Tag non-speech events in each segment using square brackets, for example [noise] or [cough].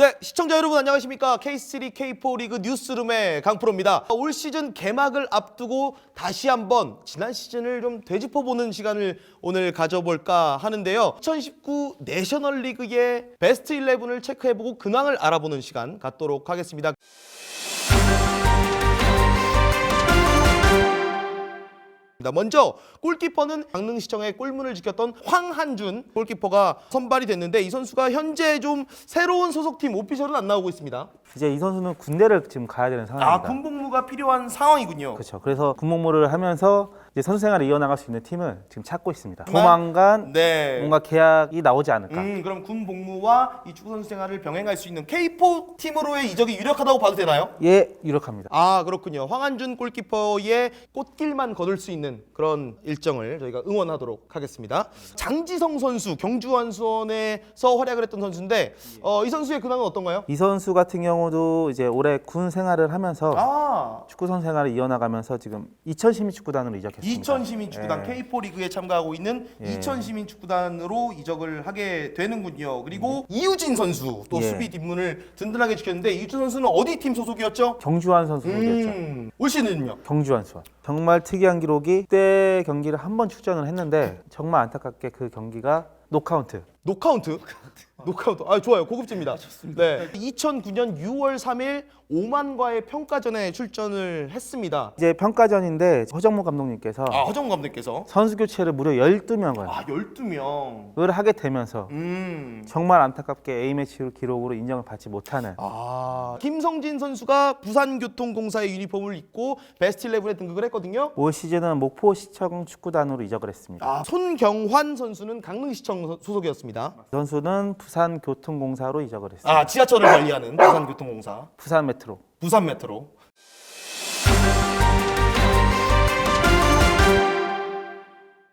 네, 시청자 여러분 안녕하십니까? K3 K4 리그 뉴스룸의 강프로입니다. 올 시즌 개막을 앞두고 다시 한번 지난 시즌을 좀 되짚어보는 시간을 오늘 가져볼까 하는데요. 2019 내셔널 리그의 베스트 11을 체크해보고 근황을 알아보는 시간 갖도록 하겠습니다. 먼저 골키퍼는 강릉시청의 골문을 지켰던 황한준 골키퍼가 선발이 됐는데 이 선수가 현재 좀 새로운 소속팀 오피셜은 안 나오고 있습니다. 이제 이 선수는 군대를 지금 가야 되는 상황입니다. 아 군복무가 필요한 상황이군요. 그렇죠. 그래서 군복무를 하면서 이제 선수 생활을 이어나갈 수 있는 팀을 지금 찾고 있습니다. 조만간 네. 뭔가 계약이 나오지 않을까. 음 그럼 군 복무와 이 축구 선수 생활을 병행할 수 있는 K4 팀으로의 이적이 유력하다고 봐도 되나요? 예, 유력합니다. 아 그렇군요. 황한준 골키퍼의 꽃길만 거둘 수 있는 그런 일정을 저희가 응원하도록 하겠습니다. 장지성 선수 경주 완수원에서 활약을 했던 선수인데 어, 이 선수의 근황은 어떤가요? 이 선수 같은 경우도 이제 올해 군 생활을 하면서 아 축구 선수 생활을 이어나가면서 지금 이천 시민 축구단으로 이적했습니다. 이천 시민 축구단 예. K4 리그에 참가하고 있는 예. 이천 시민 축구단으로 이적을 하게 되는군요. 그리고 이유진 선수 또 예. 수비 뒷문을 든든하게 지켰는데 이유진 선수는 어디 팀 소속이었죠? 경주환 선수였죠. 음, 올 시즌은요? 경주환 수원. 정말 특이한 기록이 그때 경기를 한 번 출전을 했는데 정말 안타깝게 그 경기가 노카운트. 노카운트? 노카운트. 아 좋아요. 고급집니다. 네. 2009년 6월 3일 오만과의 평가전에 출전을 했습니다. 이제 평가전인데 허정무 감독님께서 아 허정 감독께서 선수 교체를 무려 12명을 아 12명. 을 하게 되면서 음. 정말 안타깝게 A매치 기록으로 인정을 받지 못하는 아 김성진 선수가 부산교통공사의 유니폼을 입고 베스트 11에 등극을 했거든요. 올 시즌은 목포시청 축구단으로 이적을 했습니다. 아 손경환 선수는 강릉시청 소- 소속이었습니다. 이 선수는 부산교통공사로 이적을 했습니다. 아 지하철을 관리하는 부산교통공사, 부산 메트로. 부산 메트로.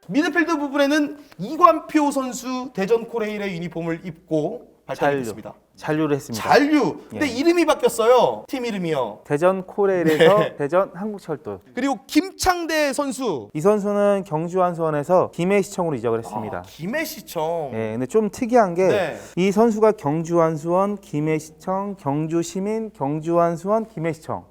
미드필드 부분에는 이관표 선수 대전 코레일의 유니폼을 입고 잔류. 됐습니다. 잔류를 했습니다. 잔류. 근데 예. 이름이 바뀌었어요. 팀 이름이요. 대전 코레일에서 네. 대전 한국철도. 그리고 김창대 선수. 이 선수는 경주 한수원에서 김해시청으로 이적을 했습니다. 아, 김해시청. 예, 근데 좀 특이한 게 이 네. 선수가 경주 한수원, 김해시청, 경주 시민, 경주 한수원, 김해시청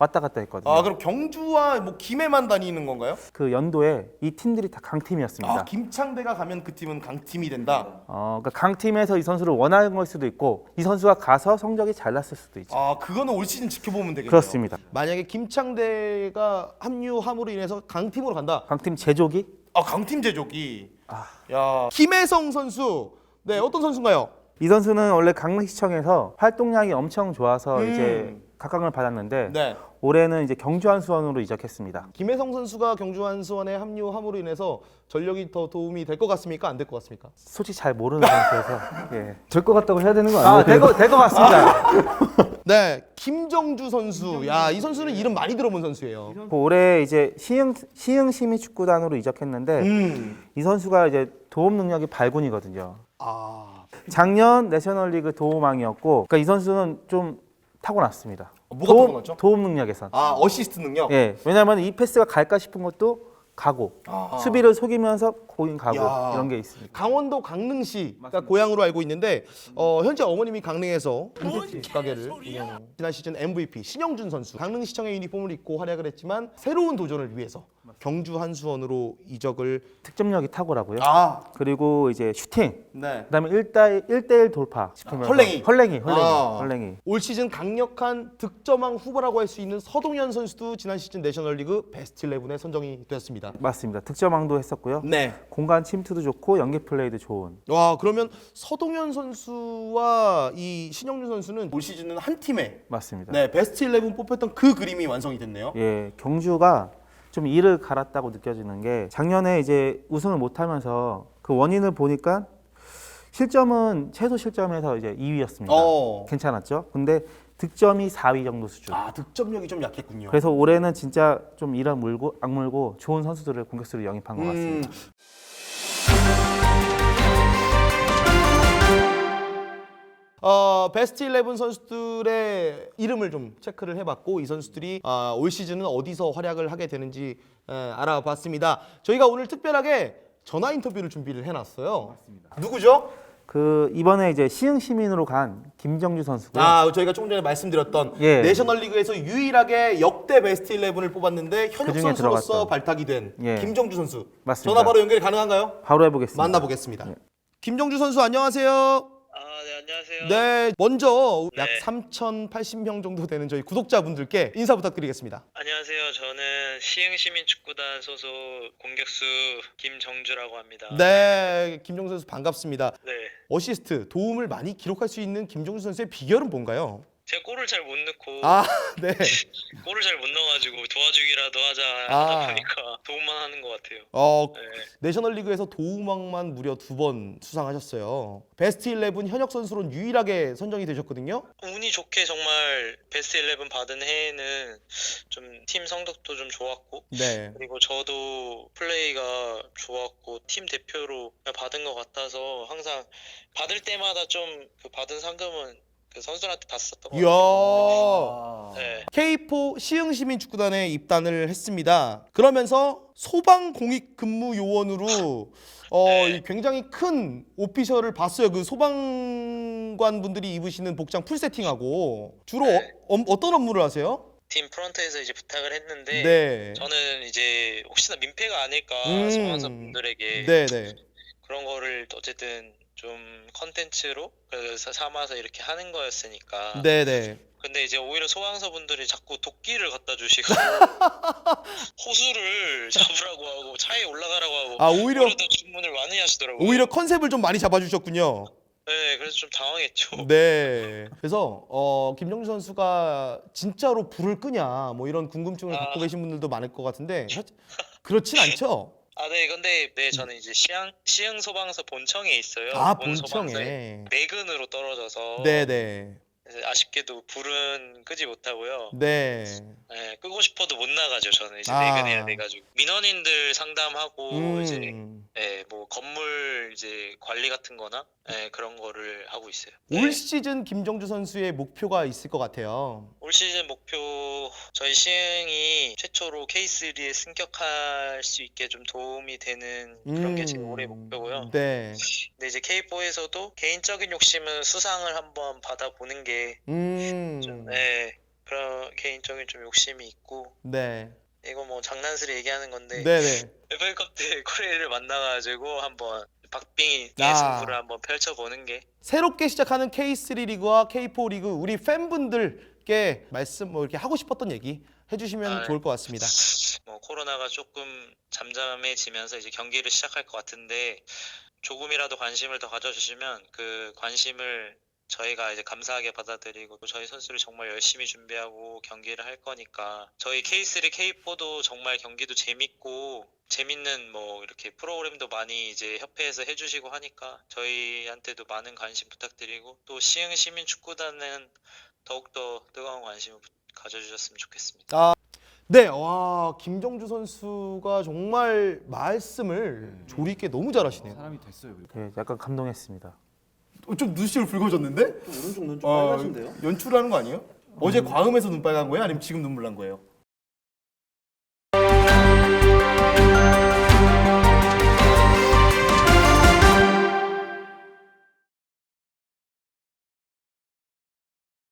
왔다 갔다 했거든요. 아 그럼 경주와 뭐 김해만 다니는 건가요? 그 연도에 이 팀들이 다 강팀이었습니다. 아 김창대가 가면 그 팀은 강팀이 된다. 어, 그러니까 강팀에서 이 선수를 원하는 걸 수도 있고 이 선수가 가서 성적이 잘 났을 수도 있죠. 아 그거는 올 시즌 지켜보면 되겠네요. 그렇습니다. 만약에 김창대가 합류함으로 인해서 강팀으로 간다. 강팀 제조기 아 강팀 제조기. 아. 야 김혜성 선수. 네 어떤 선수인가요? 이 선수는 원래 강릉시청에서 활동량이 엄청 좋아서 음. 이제 각광을 받았는데 네. 올해는 이제 경주 한 수원으로 이적했습니다. 김혜성 선수가 경주 한 수원에 합류함으로 인해서 전력이 더 도움이 될 것 같습니까? 안 될 것 같습니까? 솔직히 잘 모르는 선수여서 예. [laughs] 될 것 같다고 해야 되는 거 아, 아니에요? 될것 될것 같습니다. [laughs] 네, 김정주 선수. 야, 이 선수는 이름 많이 들어본 선수예요. 올해 이제 시흥 시흥 시민 축구단으로 이적했는데 음. 이 선수가 이제 도움 능력이 발군이거든요. 아, 작년 내셔널리그 도움왕이었고, 그러니까 이 선수는 좀 타고났습니다. 뭐가 도움, 타고났죠? 도움 능력에선. 아 어시스트 능력. 예, 왜냐하면 이 패스가 갈까 싶은 것도 가고, 아. 수비를 속이면서 고인 가고 야. 이런 게 있습니다. 강원도 강릉시 가 고향으로 알고 있는데 어, 현재 어머님이 강릉에서 가게를 운영. 지난 시즌 MVP 신영준 선수 강릉시청의 유니폼을 입고 활약을 했지만 새로운 도전을 위해서 경주 한수원으로 이적을 득점력이 탁월하고요. 아, 그리고 이제 슈팅, 네. 그다음에 1대 1대1 돌파 헐랭이. 헐랭이, 헐랭이, 아. 헐랭이. 올 시즌 강력한 득점왕 후보라고 할 수 있는 서동현 선수도 지난 시즌 내셔널리그 베스트 11에 선정이 되었습니다. 맞습니다. 득점왕도 했었고요. 네. 공간 침투도 좋고 연계 플레이도 좋은. 와 그러면 서동현 선수와 이 신영준 선수는 올 시즌은 한 팀에 맞습니다. 네 베스트 11 뽑혔던 그 그림이 완성이 됐네요. 예, 경주가 좀 이를 갈았다고 느껴지는 게 작년에 이제 우승을 못하면서 그 원인을 보니까 실점은 최소 실점에서 이제 2위였습니다. 어. 괜찮았죠? 근데 득점이 4위 정도 수준. 아 득점력이 좀 약했군요. 그래서 올해는 진짜 좀 이를 물고 악물고 좋은 선수들을 공격수로 영입한 것 음, 같습니다. 어, 베스트 11 선수들의 이름을 좀 체크를 해봤고 이 선수들이 아, 올 시즌은 어디서 활약을 하게 되는지 에, 알아봤습니다. 저희가 오늘 특별하게 전화 인터뷰를 준비를 해놨어요. 누구죠? 그 이번에 이제 시흥 시민으로 간 김정주 선수고 요. 아 저희가 조금 전에 말씀드렸던 예. 내셔널리그에서 유일하게 역대 베스트 11을 뽑았는데 현역 그중에 선수로서 들어갔던. 발탁이 된 예. 김정주 선수. 맞습니다. 전화 바로 연결이 가능한가요? 바로 해보겠습니다. 만나보겠습니다. 예. 김정주 선수 안녕하세요. 안녕하세요. 네, 먼저 약 네. 3,080명 정도 되는 저희 구독자분들께 인사 부탁드리겠습니다. 안녕하세요. 저는 시흥시민축구단 소속 공격수 김정주라고 합니다. 네, 김정주 선수 반갑습니다. 네. 어시스트 도움을 많이 기록할 수 있는 김정주 선수의 비결은 뭔가요? 제가 골을 잘 못 넣고 아, [laughs] 네. [laughs] 골을 잘 못 넣어가지고 도와주기라도 하자 아. 하다 보니까 도움만 하는 것 같아요. 어, 네. 내셔널리그에서 도움왕만 무려 두 번 수상하셨어요. 베스트 11 현역 선수로 유일하게 선정이 되셨거든요. 운이 좋게 정말 베스트 11 받은 해에는 좀 팀 성적도 좀 좋았고 네. 그리고 저도 플레이가 좋았고 팀 대표로 받은 것 같아서 항상 받을 때마다 좀 그 받은 상금은 그 선수한테 것 이야. 같아요. 네. K4 시흥시민축구단에 입단을 했습니다. 그러면서 소방 공익 근무 요원으로 어, 네. 이 굉장히 큰 오피셜을 봤어요. 그 소방관 분들이 입으시는 복장 풀 세팅하고 주로 네. 어, 어 떤 업무를 하세요? 팀 프런트에서 이제 부탁을 했는데 네. 저는 이제 혹시나 민폐가 아닐까 음. 소방사 분들에게 네, 네. 그런 거를 어쨌든 좀 컨텐츠로 삼아서 이렇게 하는 거였으니까 네, 네. 근데 이제 오히려 소방서 분들이 자꾸 도끼를 갖다 주시고 [laughs] 호수를 잡으라고 하고 차에 올라가라고 하고 아, 오히려 더 주문을 많이 하시더라고요. 오히려 컨셉을 좀 많이 잡아 주셨군요. 네, 그래서 좀 당황했죠. 네. 그래서 어, 김정주 선수가 진짜로 불을 끄냐 뭐 이런 궁금증을 아. 갖고 계신 분들도 많을 것 같은데 사- 그렇진 않죠. [laughs] 아, 네, 근데 네 저는 이제 시흥 시흥 소방서 본청에 있어요. 아 본 소방서에 본청에. 내근으로 떨어져서 네네. 아쉽게도 불은 끄지 못하고요. 네. 네, 끄고 싶어도 못 나가죠. 저는 이제 아. 내근해야 돼가지고 민원인들 상담하고 이제 음. 네, 뭐 건물 이제 관리 같은-거나 네, 그런 거를 하고 있어요. 올 네, 시즌 김정주 선수의 목표가 있을 것 같아요. 올 시즌 목표 저희 시흥이 최초로 K3에 승격할 수 있게 좀 도움이 되는 그런 게제 올해 목표고요. 네. 근데 이제 K4에서도 개인적인 욕심은 수상을 한번 받아보는 게 음. 좀, 네, 그런 개인적인 좀 욕심이 있고 네. 이거 뭐 장난스레 얘기하는 건데 네네. [laughs] FA컵 때 코레일을 만나가지고 한번 박빙의 아. 승부를 한번 펼쳐보는 게 새롭게 시작하는 K3 리그와 K4 리그 우리 팬분들께 말씀 뭐 이렇게 하고 싶었던 얘기 해주시면 아, 네. 좋을 것 같습니다. [laughs] 뭐 코로나가 조금 잠잠해지면서 이제 경기를 시작할 것 같은데 조금이라도 관심을 더 가져주시면 그 관심을 저희가 이제 감사하게 받아들이고 또 저희 선수를 정말 열심히 준비하고 경기를 할 거니까 저희 K3, K4도 정말 경기도 재밌고 재밌는 뭐 이렇게 프로그램도 많이 이제 협회에서 해주시고 하니까 저희한테도 많은 관심 부탁드리고 또 시흥 시민 축구단은 더욱더 뜨거운 관심을 부- 가져주셨으면 좋겠습니다. 네, 와 김정주 선수가 정말 말씀을 조리 있게 너무 잘하시네요. 사람이 됐어요. 네, 약간 감동했습니다. 어, 좀 눈시울 붉어졌는데? 오른쪽 눈좀 어, 빨가신데요? 연출하는 거 아니에요? 어제 과음해서 눈 빨간 거예요? 아니면 지금 눈물 난 거예요?